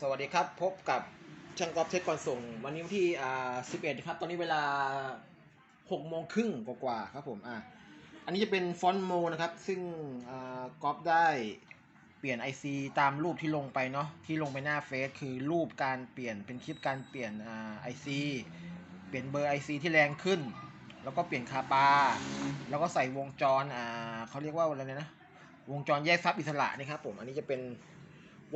สวัสดีครับพบกับช่างกอล์ฟเทคก่อนส่ง วันนี้วันที่อ่า11ครับ ตอนนี้เวลา6โมงครึ่งกว่าๆครับผมอะอันนี้จะเป็นฟอนต์โมนะครับ ซึ่งอ่ากอล์ฟได้เปลี่ยน IC ตามรูปที่ลงไปเนาะที่ลงไปหน้าเฟซคือรูปการเปลี่ยนเป็นคลิปการเปลี่ยนอ่า IC เปลี่ยนเบอร์ IC ที่แรงขึ้น แล้วก็เปลี่ยนคาปา แล้วก็ใส่วงจรอ่าเขาเรียกว่าอะไรนะวงจรแยกซับอิสระนี่ครับผมอันนี้จะเป็น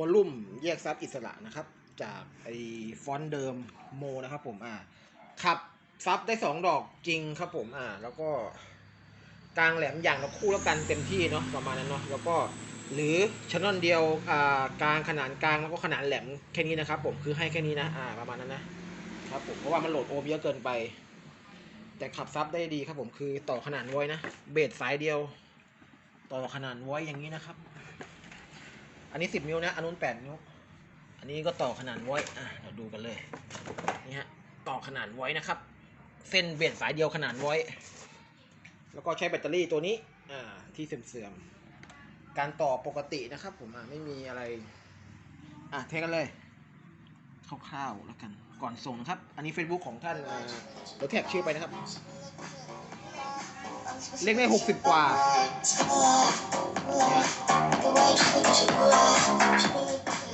วอลลุ่มแยกซับอิสระนะครับ จากไอ้ฟอนต์เดิมโมนะครับผมอ่าขับซับได้สองดอกจริงครับผมอ่าแล้วก็กลางแหลมอย่างละคู่แล้วกันเต็มที่เนาะประมาณนั้นเนาะแล้วก็หรือชนอนเดียวอ่ากลางขนาดกลางแล้วก็ขนาดแหลมแค่นี้นะครับผมคือให้แค่นี้นะอ่าประมาณนั้นนะครับผมเพราะว่ามันโหลดโอมเยอะเกินไป แต่ขับซับได้ดีครับผมคือต่อขนาดไว้นะเบสสายเดียว ต่อขนาดไว้อย่างนี้นะครับ อันนี้สิบนิ้วนะ อันนู้นแปดนิ้ว อันนี้ก็ต่อขนาดไว้อะเราดูกันเลย นี่ฮะ ต่อขนาดไว้นะครับ เส้นเบสสายเดียวขนาดไว้ แล้วก็ใช้แบตเตอรี่ตัวนี้ อ่า ที่เสื่อมๆ การต่อปกตินะครับผมอะไม่มีอะไร อะเทกันเลยคร่าวๆแล้วกัน ก่อนส่งนะครับ อันนี้ Facebook ของท่านอ่าเดี๋ยวแท็กชื่อไปนะครับ เล็กได้หกสิบกว่า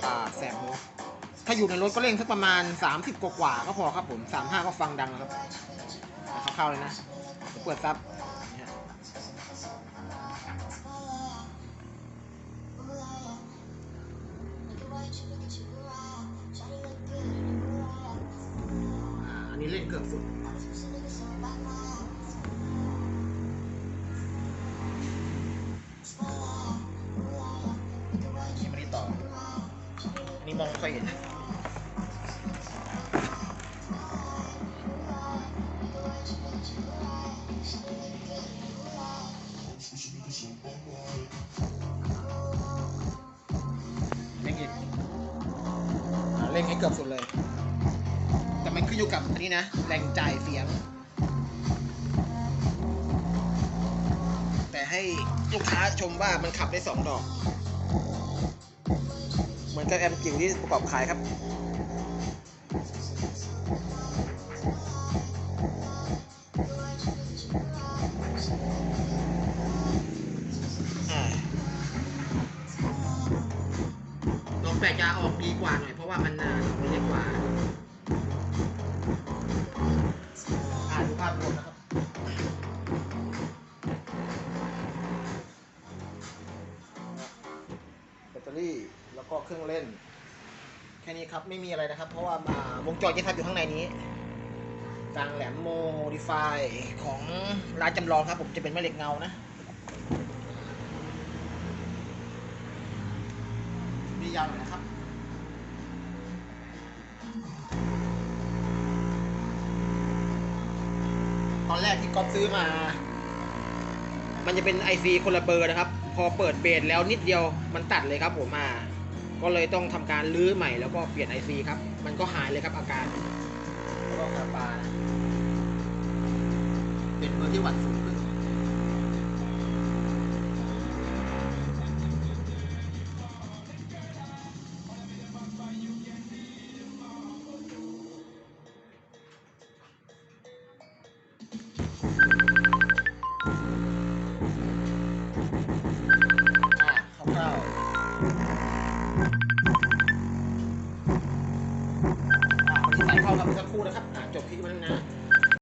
อ่าแสบหูถ้าอยู่ในรถก็เร่งสักประมาณ 30 กว่ากว่าก็พอครับผม 35 ก็ฟังดังแล้วครับเอาเข้าๆเลยนะเปิดซับนี่ฮะอ่าอันนี้เล่นเกือบสุด นนี้มองไม่ค่อยเห็นเร่งอีกอ่าเร่งให้เกือบสุดเลย แต่มันขึ้นอยู่กับอันนี้นะ แรงจ่ายเสียง แต่ให้ลูกค้าชมว่ามันขับได้สองดอก มือนกับแอมจิ๋วที่ประกอบขายครับอ่าลองแปลกยาออกดีกว่าหน่อยเพราะว่ามันอ่ามันเล็กกว่าอ่าดูภาพรวมนะครับแบตเตอรี่ แล้วก็เครื่องเล่น แค่นี้ครับไม่มีอะไรนะครับ เพราะว่ามาวงจรจะทับอยู่ข้างในนี้กลางแหลมโมดิฟายของร้านจำลองครับ ผมจะเป็นแม่เหล็กเงานะมียาวหน่อยนะครับตอนแรกที่ก๊อฟซื้อมา มันจะเป็น IC คนละเบอร์นะครับ พอเปิดเบสแล้วนิดเดียวมันตัดเลยครับผมมา ก็เลยต้องทำการรื้อใหม่แล้วก็เปลี่ยน IC ครับ มันก็หายเลยครับอาการแล้วก็คาปาเป็นเบอร์ที่หวัดสูงขึ้นอะคร่าวๆ Mm-hmm.